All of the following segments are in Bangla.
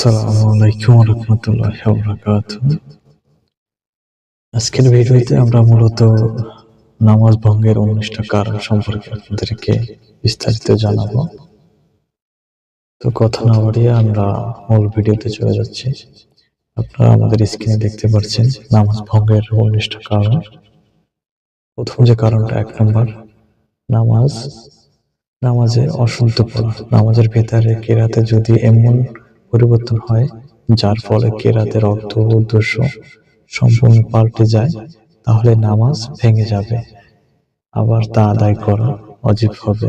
আসসালামু আলাইকুম রহমতুল্লাহ বরকাত আজকের ভিডিওতে আমরা মূলত নামাজ ভঙ্গের উনিশটা কারণ সম্পর্কে আপনাদেরকে বিস্তারিত জানাব। তো কথা না বাড়িয়ে আমরা মূল ভিডিওতে চলে যাচ্ছি। আপনারা আমাদের স্ক্রিনে দেখতে পাচ্ছেন নামাজ ভঙ্গের উনিশটা কারণ। প্রথম যে কারণটা, এক নম্বর, নামাজ, নামাজে পড়া নামাজের ভেতরে কেরাতে যদি এমন পরিবর্তন হয়, যার ফলে কেরাতের অর্থ উদ্দেশ্য সম্পূর্ণ পাল্টে যায়, তাহলে নামাজ ভেঙে যাবে। আবার তা আদায় করা অজীব হবে।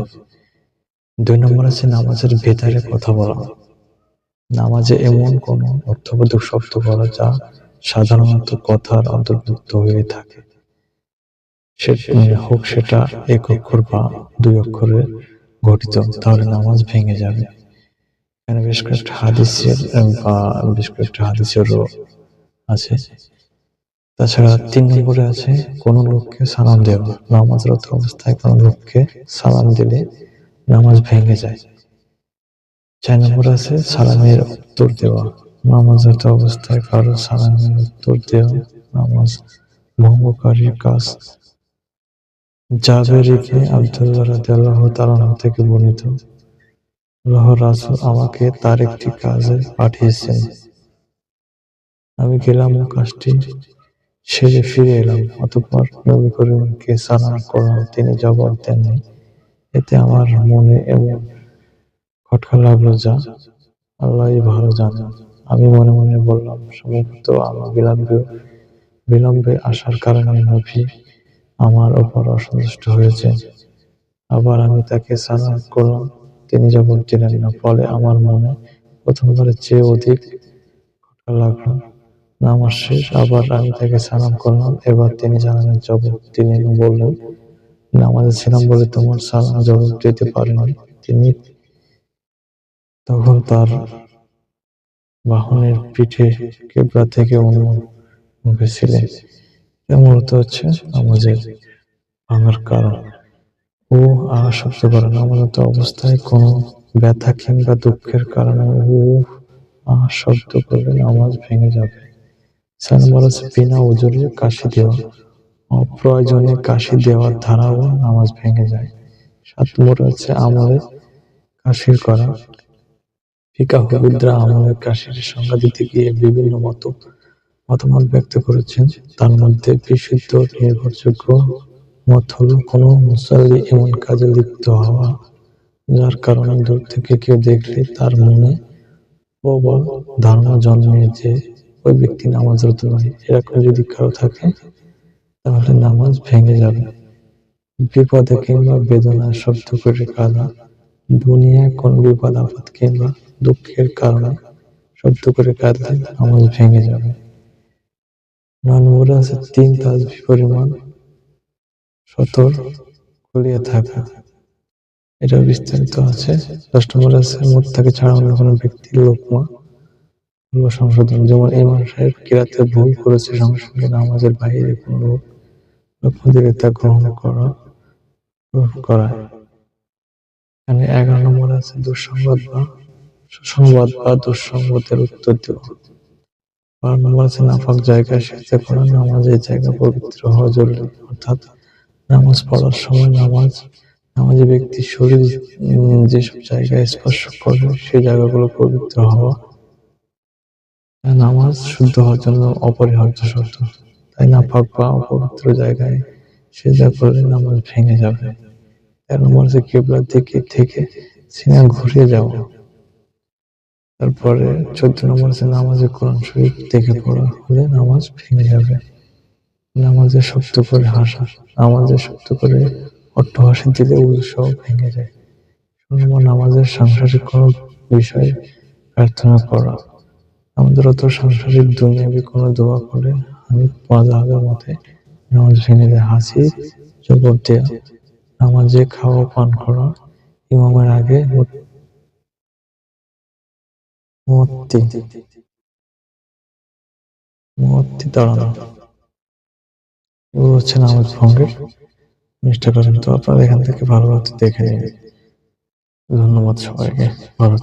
দুই নম্বর আছে নামাজের ভেতরে কথা বলা। নামাজে এমন কোনো অর্থবোধক শব্দ বলা যা সাধারণত কথার অন্তর্ভুক্ত হয়ে থাকে। সে হোক সেটা এক অক্ষর বা দুই অক্ষরে গঠিত, তাহলে নামাজ ভেঙে যাবে। এখানে বেশ কয়েকটা হাদিসের বা বেশ কয়েকটা হাদিসেরও আছে। তাছাড়া তিন নম্বরে আছে, কোন লোককে সালাম দেওয়া। নামাজরত অবস্থায় কোন লোককে সালাম দিলে নামাজ ভেঙে যায়। চার নম্বর আছে, সালামের উত্তর দেওয়া। নামাজরত অবস্থায় কারও সালামের উত্তর দেওয়া, নামাজ ভঙ্গকারীর কাজ। জাবের ইবনে আব্দুল্লাহ রাদিয়াল্লাহু তাআলা থেকে বর্ণিত আল্লাহ রাসূল আমাকে তার একটি কাজে পাঠিয়েছেন। আমি গেলাম কাজটি সেরে ফিরে এলাম, অতঃপর নবী করিমকে সালাম করলাম, তিনি জবাব দেননি। এতে আমার মনে এমন খটকা লাগল যা আল্লাহই ভালো জানেন আমি মনে মনে বললাম সম্ভবত আমার বিলম্বে বিলম্বে আসার কারণে নবী আমার ওপর অসন্তুষ্ট হয়েছে আবার আমি তাকে সালাম করলাম তিনি জবাব দিলেন না, ফলে আমার মনে প্রথমবারের চেয়ে অধিক লাগল। নামাজ শেষ, আবার আমি তাকে সালাম করলাম। এবার তিনি সালামের জবাব তিনি বললেন, নামাজে ছিলাম বলে তোমার সালাম জবাব দিতে পারেনি। তিনি তখন তার বাহনের পিঠে কেবলা থেকে অন্য মুখে ছিলেন। মূলত হচ্ছে নামাজের ভাঙার কারণ। ও আ শব্দ করে নামাজত অবস্থায় কোনো ব্যথা কিংবা দুঃখের কারণে ও আ শব্দ করলে নামাজ ভেঙে যাবে। সানবার হচ্ছে বিনা ওজরে কাশি দেওয়া অপ্রয়োজনে কাশি দেওয়ার ধারাও নামাজ ভেঙে যায়। সাত নম্বর হচ্ছে আমলে কাশির করা। ফিকাহুবিদরা আমলের কাশির সংজ্ঞা দিতে গিয়ে বিভিন্ন মত, মতামত ব্যক্ত করেছেন। তার মধ্যে বিশুদ্ধ, নির্ভরযোগ্য মত হলো কোনো মুসাল্লি এমন কাজে লিপ্ত হওয়া যার কারণে দূর থেকে কেউ দেখলে তার মনে প্রবল ধারণা জন্মে যে ওই ব্যক্তি নামাজরত নয়। এরকম যদি কারও থাকে, তাহলে নামাজ ভেঙে যাবে। বিপদে কিংবা বেদনায় শব্দ করে কাঁদা দুনিয়ায় কোন বিপদ, আপদ কিংবা দুঃখের কারণে শব্দ করে কাঁদলে নামাজ ভেঙে যাবে। নয় আছে তিন তাজবি পরিমাণ। সতর খুলিয়ে থাকা। এটা বিস্তারিত আছে। নম্বরে আছে, মোত্তাকে ছাড়া অন্য কোনো ব্যক্তির লোকমা ভুল সংশোধন, যেমন ইমাম সাহেব কিরাতে ভুল করেছে সঙ্গে সঙ্গে নামাজের বাইরে কোনো লোক লক্ষ্য তা গ্রহণ করা করায় এখানে এগারো নম্বর আছে, দুঃসংবাদ বা সুসংবাদ বা দুঃসংবাদের উত্তর দেওয়া। বারো নম্বর আছে, নাফাক জায়গায় সেজদা করা নামাজের জায়গা পবিত্র হওয়া জরুরি। অর্থাৎ নামাজ পড়ার সময় নামাজ, নামাজি ব্যক্তির শরীর যেসব জায়গায় স্পর্শ করে সেই জায়গাগুলো পবিত্র হওয়া। নামাজ শুদ্ধ হওয়ার জন্য অপরিহার্য শর্ত। তাই নাপাক বা অপবিত্র জায়গায় সেজদা করলে নামাজ ভেঙে যাবে। তেরো নম্বর আছে কেবলার দিকে থেকে সিনা ঘুরিয়ে যাওয়া। তারপরে চোদ্দ নম্বর আছে নামাজে কোরআন শরীফ দেখে পড়া হলে নামাজ ভেঙে যাবে। নামাজে শক্ত করে হাসা নামাজে শক্ত করে অট্টহাসি দিলে উৎসব ভেঙে যায়। ষোলো নম্বর নামাজের সাংসারিক কোনো বিষয়ে প্রার্থনা করা। আমাদের অত সাংসারিক দুনিয়াবি কোনো দোয়া করে আমি মাজাহের মতে নামাজ ভেঙে যায়। হাসি জবাব দেয়া। নামাজে খাওয়া, পান করা, ইমামের আগে মূর্তি মূর্তি দাঁড়ানো। এগুলো হচ্ছে নামাজ ভঙ্গের। চেষ্টা করেন তো আপনারা এখান থেকে ভালো দেখে নিন। ধন্যবাদ সবাইকে। ভালো